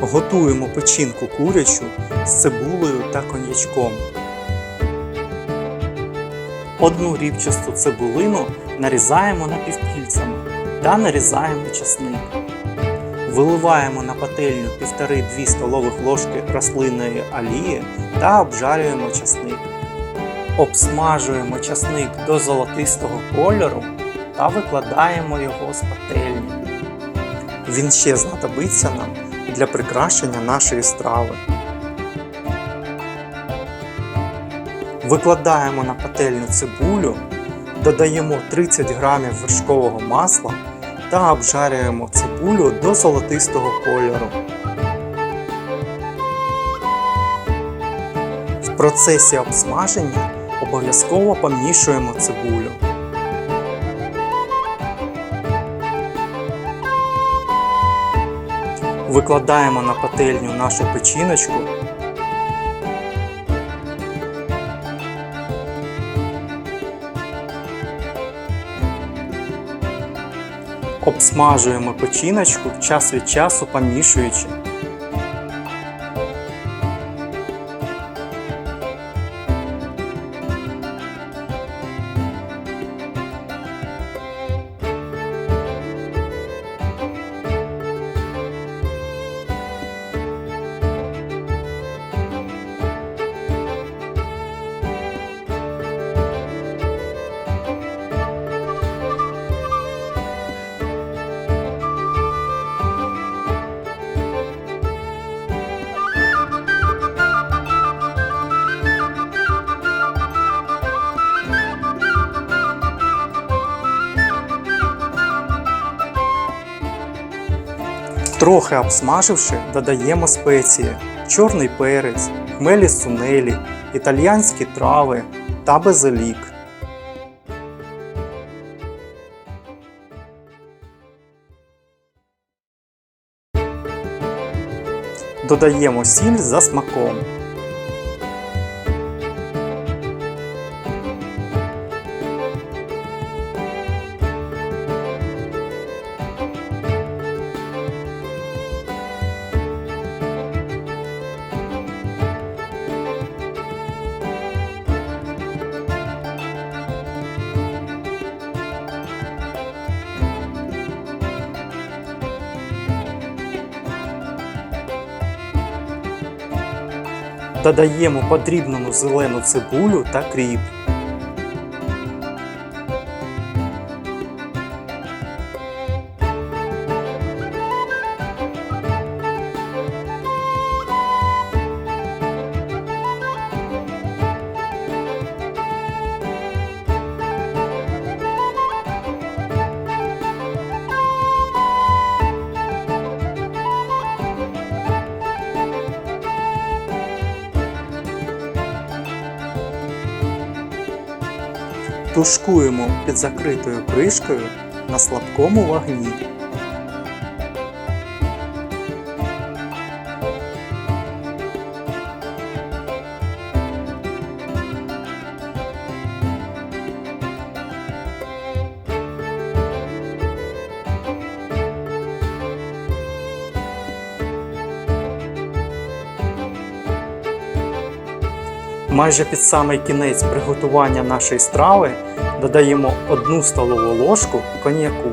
Готуємо печінку курячу з цибулею та коньячком. Одну рібчасту цибулину нарізаємо напівкільцями та нарізаємо часник. Виливаємо на пательню 1,5-2 столових ложки рослинної олії та обжарюємо часник. Обсмажуємо часник до золотистого кольору та викладаємо його з пательні. Він ще знадобиться нам для прикрашення нашої страви. Викладаємо на пательню цибулю, додаємо 30 г вершкового масла та обжарюємо цибулю до золотистого кольору. В процесі обсмаження обов'язково помішуємо цибулю. Викладаємо на пательню нашу печіночку. Обсмажуємо печіночку час від часу помішуючи. Трохи обсмаживши, додаємо спеції, чорний перець, хмелі сунелі, італьянські трави та базилік. Додаємо сіль за смаком. Додаємо потрібну зелену цибулю та кріп. Тушкуємо під закритою кришкою на слабкому вогні. Майже під самий кінець приготування нашої страви додаємо 1 столову ложку коньяку.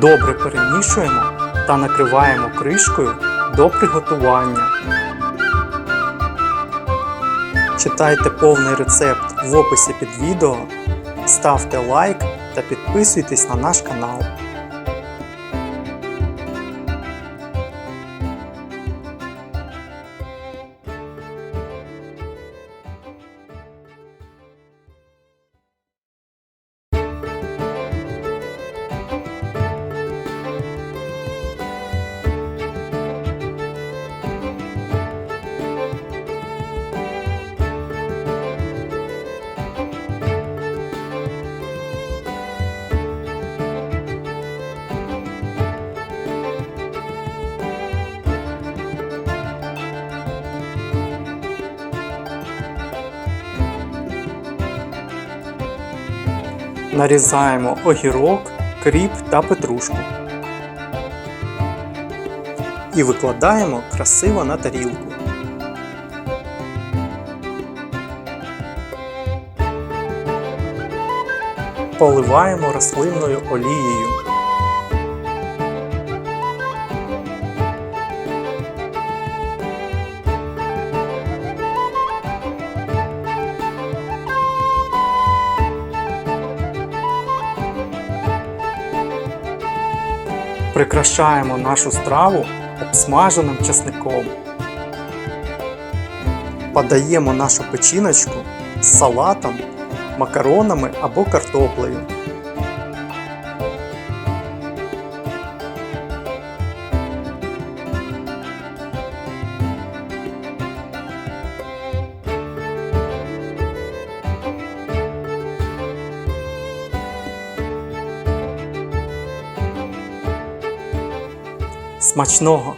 Добре перемішуємо та накриваємо кришкою до приготування. Читайте повний рецепт в описі під відео, ставте лайк та підписуйтесь на наш канал. Нарізаємо огірок кріп та петрушку. І викладаємо красиво на тарілку. Поливаємо рослинною олією. Прикрашаємо нашу страву обсмаженим чесником. Подаємо нашу печіночку з салатом, макаронами або картоплею. Смачного!